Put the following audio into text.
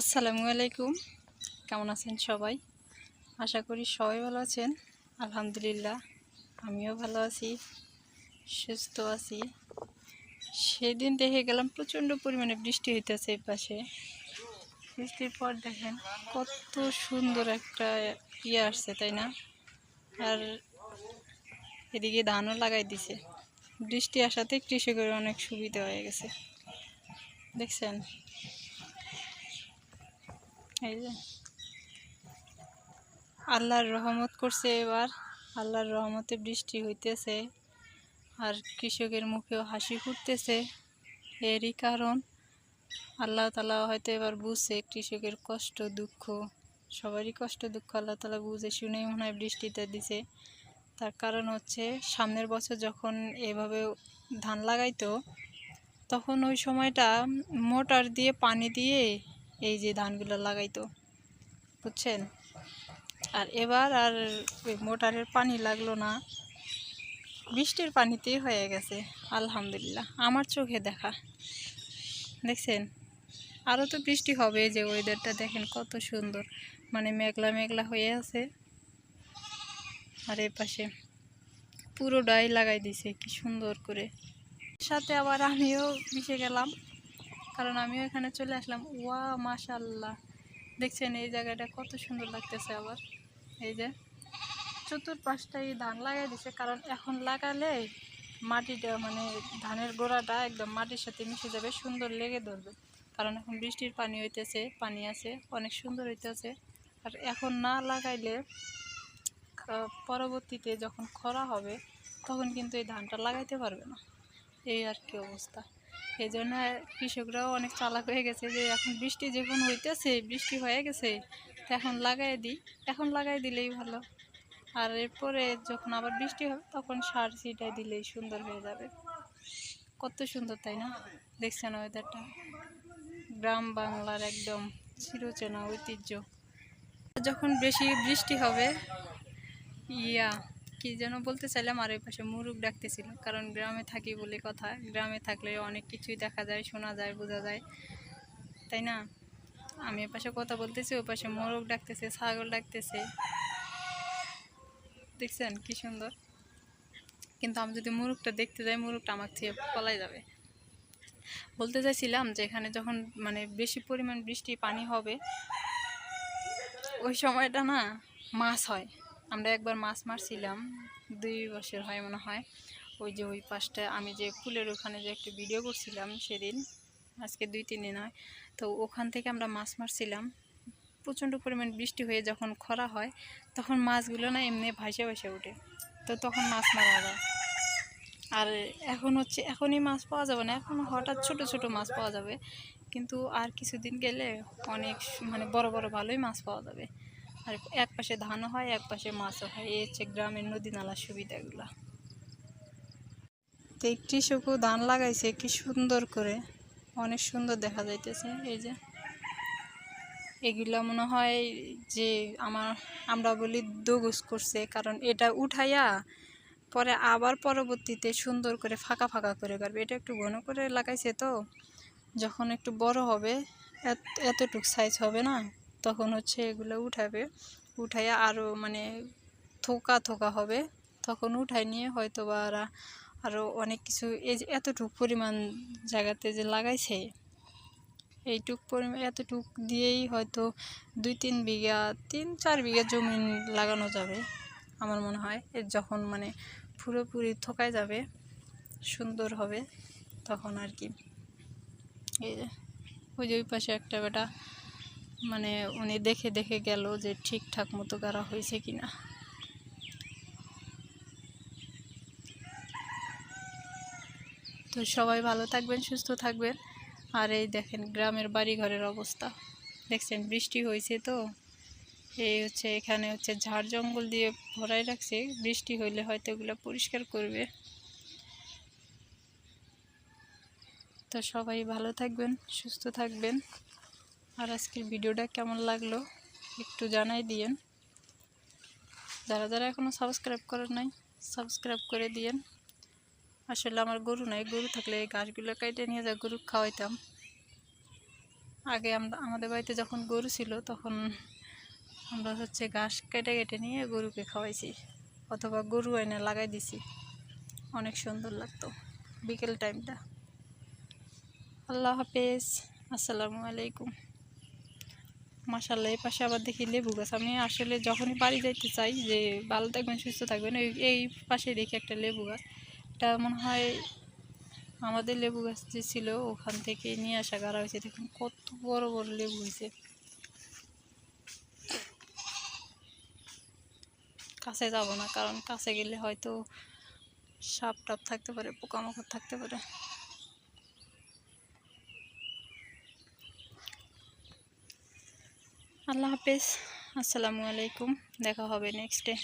আসসালামু আলাইকুম। কেমন আছেন সবাই? আশা করি সবাই ভালো আছেন। আলহামদুলিল্লাহ, আমিও ভালো আছি, সুস্থ আছি। সেদিন দেখে গেলাম প্রচণ্ড পরিমাণে বৃষ্টি হইতেছে এই পাশে। বৃষ্টির পর দেখেন কত সুন্দর একটা ইয়ে আসছে, তাই না? আর এদিকে ধানও লাগাই দিছে। বৃষ্টি আসাতে কৃষকের অনেক সুবিধা হয়ে গেছে। দেখছেন? এই যে। আল্লাহর রহমত করছে এবার। আল্লাহর রহমতে বৃষ্টি হইতেছে আর কৃষকের মুখেও হাসি ফুটতেছে। এরই কারণ আল্লাহ তালা হয়তো এবার বুঝছে কৃষকের কষ্ট, দুঃখ, সবারই কষ্ট, দুঃখ আল্লাহ তালা বুঝে শুনেই মনে হয় বৃষ্টিটা দিছে। তার কারণ হচ্ছে সামনের বছর যখন এভাবে ধান লাগাইতো, তখন ওই সময়টা মোটর দিয়ে পানি দিয়ে এই যে ধানগুলো লাগাইতো, বুঝছেন? আর এবার আর ওই মোটরের পানি লাগল না। বৃষ্টির পানিতেই হয়ে গেছে, আলহামদুলিল্লাহ। আমার চোখে দেখা, দেখছেন? আরও তো বৃষ্টি হবে যে ওয়েদারটা দেখেন কত সুন্দর। মানে মেঘলা মেঘলা হয়ে আছে। আর এ পাশে পুরোটাই লাগাই দিছে, কি সুন্দর করে। সাথে আবার আমিও মিশে গেলাম। কারণ আমিও এখানে চলে আসলাম। ওয়া মাশাল্লাহ দেখছেন এই জায়গাটা কত সুন্দর লাগতেছে আবার। এই যে চতুর্পাশটাই ধান লাগাই দিছে, কারণ এখন লাগালে মাটিটা মানে ধানের গোড়াটা একদম মাটির সাথে মিশে যাবে, সুন্দর লেগে ধরবে। কারণ এখন বৃষ্টির পানি হইতেছে, পানি আছে, অনেক সুন্দর হইতেছে। আর এখন না লাগাইলে পরবর্তীতে যখন খরা হবে, তখন কিন্তু এই ধানটা লাগাইতে পারবে না। এই আর কি অবস্থা। এই জন্য কৃষকরাও অনেক চালাক হয়ে গেছে যে এখন বৃষ্টি যখন হইতেছে, বৃষ্টি হয়ে গেছে, এখন লাগাই দিই। এখন লাগাই দিলেই ভালো। আর এরপরে যখন আবার বৃষ্টি হবে, তখন সার ছিটাই দিলেই সুন্দর হয়ে যাবে। কত সুন্দর, তাই না? দেখছেন ওয়েদারটা গ্রাম বাংলার একদম চিরচেনা ঐতিহ্য। যখন বেশি বৃষ্টি হবে, ইয়া কি যেন বলতে চাইলাম, আর ওই পাশে মুরুগ ডাকতেছিল। কারণ গ্রামে থাকি বলে কথা, গ্রামে থাকলে অনেক কিছুই দেখা যায়, শোনা যায়, বোঝা যায়। তাই না? আমি এ পাশে কথা বলতেছি, ওই পাশে মোরগ ডাকতেছে, ছাগল ডাকতেছে। দেখছেন কি সুন্দর? কিন্তু আমি যদি মুরগটা দেখতে যাই মুরগটা আমার থেকে পলাই যাবে। বলতে চাইছিলাম যে, এখানে যখন মানে বেশি পরিমাণ বৃষ্টি, পানি হবে, ওই সময়টা না মাছ হয়। আমরা একবার মাছ মারছিলাম, দুই বছর হয় মনে হয়। ওই যে ওই পাশটা, আমি যে ফুলের ওখানে যে একটা ভিডিও করছিলাম সেদিন, আজকে দুই, তিন দিন হয়। তো ওখান থেকে আমরা মাছ মারছিলাম। প্রচণ্ড পরিমাণ বৃষ্টি হয়ে যখন খরা হয়, তখন মাছগুলো না এমনি ভাসে ভাসে ওঠে। তো তখন মাছ মারা যায়। আর এখন হচ্ছে, এখনই মাছ পাওয়া যাবে না। এখন হঠাৎ ছোট ছোট মাছ পাওয়া যাবে। কিন্তু আর কিছুদিন গেলে অনেক মানে বড় বড় ভালোই মাছ পাওয়া যাবে। আর এক পাশে ধানও হয়, এক পাশে মাছও হয়। এই হচ্ছে গ্রামের নদী নালার সুবিধাগুলো। তো এই কৃষকও ধান লাগাইছে, কি সুন্দর করে। অনেক সুন্দর দেখা যাইতেছে, এই যে। এগুলা মনে হয় যে আমার, আমরা বলি দোগুস করছে, কারণ এটা উঠাইয়া পরে আবার পরবর্তীতে সুন্দর করে ফাঁকা ফাঁকা করে করবে এটা একটু ঘন করে লাগাইছে তো, যখন একটু বড় হবে, এত- এতটুক সাইজ হবে না। তখন হচ্ছে এগুলো উঠাবে। উঠাইয়া আরও মানে থোকা থোকা হবে। তখন উঠাই নিয়ে হয়তো বা আর আরও অনেক কিছু এই যে এতটুক পরিমাণ জায়গাতে যে লাগাইছে, এইটুক পরিমাণ এতটুক দিয়েই হয়তো দুই তিন বিঘা, তিন চার বিঘা জমি লাগানো যাবে আমার মনে হয়। এর যখন মানে পুরোপুরি থোকায় যাবে, সুন্দর হবে, তখন আর কি। এই যে, ওই যে ওই পাশে একটা বেটা মানে উনি দেখে দেখে গেল যে ঠিকঠাক মতো গাড়া হয়েছে কিনা। তো সবাই ভালো থাকবেন, সুস্থ থাকবেন। আর এই দেখেন গ্রামের বাড়ি ঘরের অবস্থা। দেখছেন বৃষ্টি হয়েছে তো। এই হচ্ছে এখানে হচ্ছে ঝাড় জঙ্গল দিয়ে ভরাই রাখছে। বৃষ্টি হইলে হয়তো এগুলো পরিষ্কার করবে। তো সবাই ভালো থাকবেন, সুস্থ থাকবেন। আর আজকের ভিডিওটা কেমন লাগল একটু জানাই দিয়েন। যারা যারা এখনও সাবস্ক্রাইব করেন নাই, সাবস্ক্রাইব করে দিয়েন। আসলে আমার গরু নাই, গরু থাকলে এই ঘাসগুলো কেটে নিয়ে যা গরু খাওয়াইতাম। আগে আমরা আমাদের বাড়িতে যখন গরু ছিল তখন আমরা হচ্ছে ঘাস কেটে কেটে নিয়ে গরুকে খাওয়াইছি অথবা গরু এনে লাগাই দিছি। অনেক সুন্দর লাগতো বিকেল টাইমটা। আল্লাহ হাফেজ, আসসালামু আলাইকুম। মাসাল্লাহ এই পাশে আবার দেখি লেবু গাছ। আমি আসলে যখনই বাড়ি যাইতে চাই যে ভালো থাকবেন, সুস্থ থাকবেন, এই এই পাশে দেখি একটা লেবু গাছ। এটা মনে হয় আমাদের লেবু গাছ যে ছিল, ওখান থেকে নিয়ে আসা গাড়া হয়েছে। দেখুন, কত বড় বড় লেবু হয়েছে। কাছে যাব না, কারণ কাছে গেলে হয়তো সাপ টাপ থাকতে পারে, পোকামাকড় থাকতে পারে। আল্লাহ হাফেজ। আসসালামু আলাইকুম। দেখা হবে নেক্সট ডে